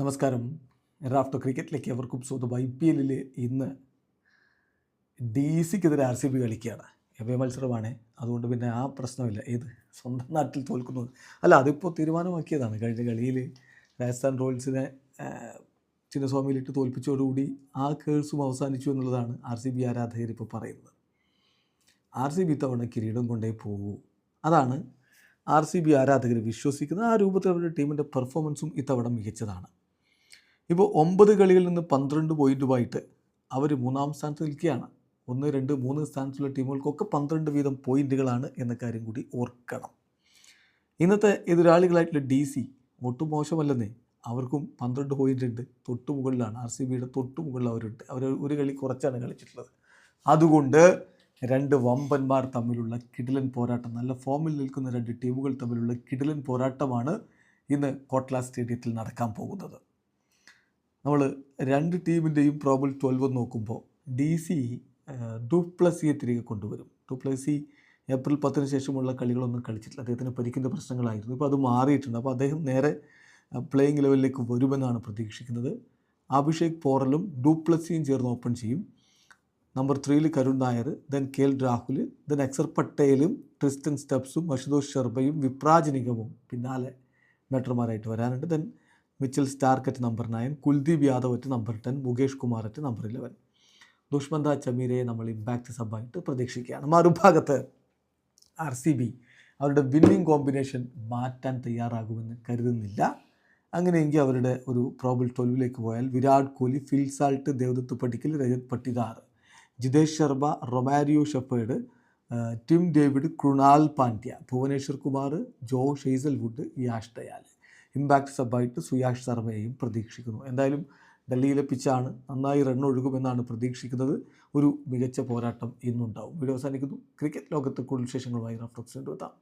നമസ്കാരം. റാഫ്റ്റർ ക്രിക്കറ്റിലേക്ക് എവർക്കും സ്വന്തം I P എല്ലിൽ ഇന്ന് ഡി സിക്കെതിരെ ആർ സി ബി കളിക്കുകയാണ്. എവേ മത്സരമാണ്. അതുകൊണ്ട് പിന്നെ ആ പ്രശ്നമില്ല. ഏത് സ്വന്തം നാട്ടിൽ തോൽക്കുന്നത്? അല്ല അതിപ്പോൾ തീരുമാനമാക്കിയതാണ്. കഴിഞ്ഞ കളിയിൽ രാജസ്ഥാൻ റോയൽസിനെ ചിന്നസ്വാമിയിലിട്ട് തോൽപ്പിച്ചതോടുകൂടി ആ കേഴ്സും അവസാനിച്ചു എന്നുള്ളതാണ് ആർ സി ബി ആരാധകർ ഇപ്പോൾ പറയുന്നത്. ആർ സി ബി തവണ കിരീടം കൊണ്ടേ പോകൂ. അതാണ് ആർ സി ബി ആരാധകർ വിശ്വസിക്കുന്നത്. ആ രൂപത്തിൽ അവരുടെ ടീമിന്റെ പെർഫോമൻസും ഇത്തവണ മികച്ചതാണ്. ഇപ്പോൾ ഒമ്പത് കളിയിൽ നിന്ന് പന്ത്രണ്ട് പോയിന്റുമായിട്ട് അവർ മൂന്നാം സ്ഥാനത്ത് നിൽക്കുകയാണ്. ഒന്ന് രണ്ട് മൂന്ന് സ്ഥാനത്തുള്ള ടീമുകൾക്കൊക്കെ പന്ത്രണ്ട് വീതം പോയിന്റുകളാണ് എന്ന കാര്യം കൂടി ഓർക്കണം. ഇന്നത്തെ എതിരാളികളായിട്ടുള്ള ഡി സി ഒട്ടും മോശമല്ലെന്നേ. അവർക്കും പന്ത്രണ്ട് പോയിന്റ് ഉണ്ട്. തൊട്ട് മുകളിലാണ്. ആർ സി ബിയുടെ തൊട്ട് മുകളിൽ അവരുണ്ട്. അവർ ഒരു കളി കുറച്ചാണ് കളിച്ചിട്ടുള്ളത്. അതുകൊണ്ട് രണ്ട് വമ്പന്മാർ തമ്മിലുള്ള കിടിലൻ പോരാട്ടം നല്ല ഫോമിൽ നിൽക്കുന്ന രണ്ട് ടീമുകൾ തമ്മിലുള്ള കിടിലൻ പോരാട്ടമാണ് ഇന്ന് കോട്ട്ല സ്റ്റേഡിയത്തിൽ നടക്കാൻ പോകുന്നത്. നമ്മൾ രണ്ട് ടീമിന്റെയും പ്രോബിൾ ട്വൽവ് നോക്കുമ്പോൾ ഡി സി ഡുപ്ലസിയെ തിരികെ കൊണ്ടുവരും. ഡുപ്ലസി ഏപ്രിൽ പത്തിന് ശേഷമുള്ള കളികളൊന്നും കളിച്ചിട്ടില്ല. അദ്ദേഹത്തിന് പരിക്കിന്റെ പ്രശ്നങ്ങളായിരുന്നു. ഇപ്പോൾ അത് മാറിയിട്ടുണ്ട്. അപ്പോൾ അദ്ദേഹം നേരെ പ്ലേയിങ് ലെവലിലേക്ക് വരുമെന്നാണ് പ്രതീക്ഷിക്കുന്നത്. അഭിഷേക് പോറലും ഡുപ്ലസിയും ചേർന്ന് ഓപ്പൺ ചെയ്യും. നമ്പർ ത്രീയിൽ Karun Nair then K L Rahul then Axar പട്ടേലും ട്രിസ്റ്റൻ സ്റ്റെപ്സും അശുതോഷ് ശർമ്മയും വിപ്രാജ് നിഗമും പിന്നാലെ ബാറ്റർമാരായിട്ട് വരാനുണ്ട്. Then Mitchell Starc at number nine Kuldeep Yadav at number ten Mukesh Kumar at number eleven. Dushmantha ചമീരയെ നമ്മൾ ഇമ്പാക്റ്റ് സബായിട്ട് പ്രതീക്ഷിക്കുകയാണ്. മറുഭാഗത്ത് ആർ സി ബി അവരുടെ വിന്നിംഗ് കോമ്പിനേഷൻ മാറ്റാൻ തയ്യാറാകുമെന്ന് കരുതുന്നില്ല. അങ്ങനെയെങ്കിൽ അവരുടെ ഒരു പ്രോബിൾ ട്വൽവിലേക്ക് പോയാൽ Virat Kohli Phil Salt Devdutt Padikkal Rajat Patidar Jitesh Sharma Romario Shepherd Tim David Krunal Pandya Bhuvneshwar Kumar Josh Hazlewood Yash impact സബായിട്ട് Suyash ശർമ്മയെയും പ്രതീക്ഷിക്കുന്നു. എന്തായാലും ഡൽഹിയിലെ പിച്ചാണ് നന്നായി റൺ ഒഴുകുമെന്നാണ് പ്രതീക്ഷിക്കുന്നത്. ഒരു മികച്ച പോരാട്ടം ഇന്നുണ്ടാവും. വീഡിയോ അവസാനിക്കുന്നു. ക്രിക്കറ്റ് ലോകത്ത് കൂടുതൽ വിശേഷങ്ങളുമായി റഫ്ലക്സ് എത്താം.